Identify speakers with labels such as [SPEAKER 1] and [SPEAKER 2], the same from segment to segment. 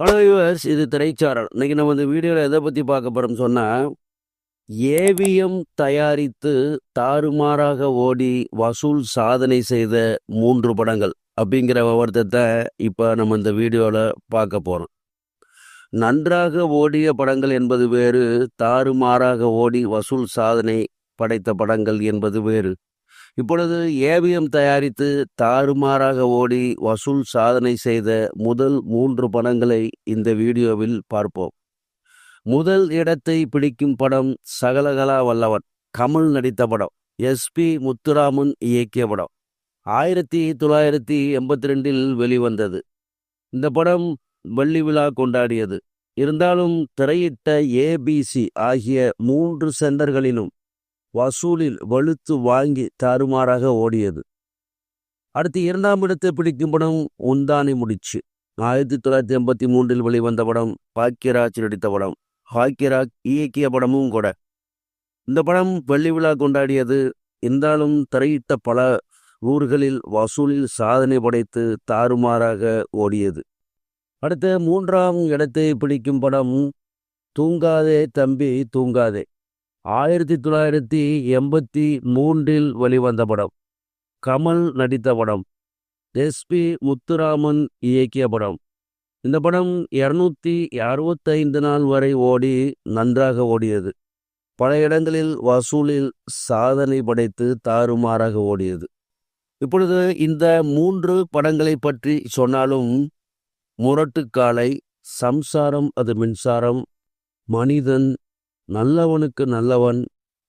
[SPEAKER 1] Hello US இது திரைச்சாரல் இன்னைக்கு நம்ம இந்த வீடியோவில் எதை பற்றி பார்க்க போகிறோம்னு சொன்னால் ஏவிஎம் தயாரித்து தாறுமாறாக ஓடி வசூல் சாதனை செய்த மூன்று படங்கள் அப்படிங்கிற விவரத்தை இப்போ நம்ம இந்த வீடியோவில் பார்க்க போகிறோம் நன்றாக ஓடிய படங்கள் என்பது வேறு தாறுமாறாக ஓடி வசூல் சாதனை படைத்த படங்கள் என்பது வேறு. இப்பொழுது ஏவிஎம் தயாரித்து தாறுமாறாக ஓடி வசூல் சாதனை செய்த முதல் மூன்று படங்களை இந்த வீடியோவில் பார்ப்போம். முதல் இடத்தை பிடிக்கும் படம் சகலகலா வல்லவன் கமல் நடித்த படம் எஸ்பி முத்துராமன் இயக்கிய படம். ஆயிரத்தி தொள்ளாயிரத்தி எண்பத்தி ரெண்டில் வெளிவந்தது. இந்த படம் வெள்ளி விழா கொண்டாடியது. இருந்தாலும் திரையிட்ட ஏபிசி ஆகிய மூன்று சென்டர்களிலும் வசூலில் வலுத்து வாங்கி தாறுமாறாக ஓடியது. அடுத்து இரண்டாம் இடத்தை பிடிக்கும் படம் உந்தானி முடிச்சு. ஆயிரத்தி தொள்ளாயிரத்தி எண்பத்தி மூன்றில் வெளிவந்த படம் பாக்கியராஜ் நடித்த படம். ஹாக்கியராஜ் இயக்கிய படமும் கூட. இந்த படம் வெள்ளி விழா கொண்டாடியது இருந்தாலும் திரையிட்ட பல ஊர்களில் வசூலில் சாதனை படைத்து தாறுமாறாக ஓடியது. அடுத்த மூன்றாம் இடத்தை பிடிக்கும் படம் தூங்காதே தம்பி தூங்காதே. ஆயிரத்தி தொள்ளாயிரத்தி எண்பத்தி மூன்றில் வெளிவந்த படம். கமல் நடித்த படம். எஸ்பி முத்துராமன் இயக்கிய படம். இந்த படம் இரநூத்தி அறுபத்தைந்து நாள் வரை ஓடி நன்றாக ஓடியது. பல இடங்களில் வசூலில் சாதனை படைத்து தாறுமாறாக ஓடியது. இப்பொழுது இந்த மூன்று படங்களை பற்றி சொன்னாலும் முரட்டுக்காலை சம்சாரம் அது மின்சாரம் மனிதன் நல்லவனுக்கு நல்லவன்.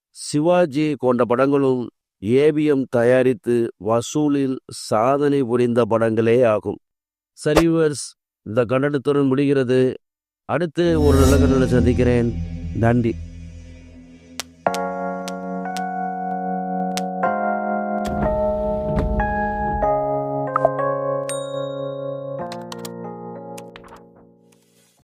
[SPEAKER 1] சிவாஜி போன்ற படங்களும் ஏவிஎம் தயாரித்து வசூலில் சாதனை புரிந்த படங்களே ஆகும். சரிவர்ஸ் இந்த கண்டனத்துடன் முடிகிறது. அடுத்து ஒரு நல்ல கண்டனை சந்திக்கிறேன். நன்றி.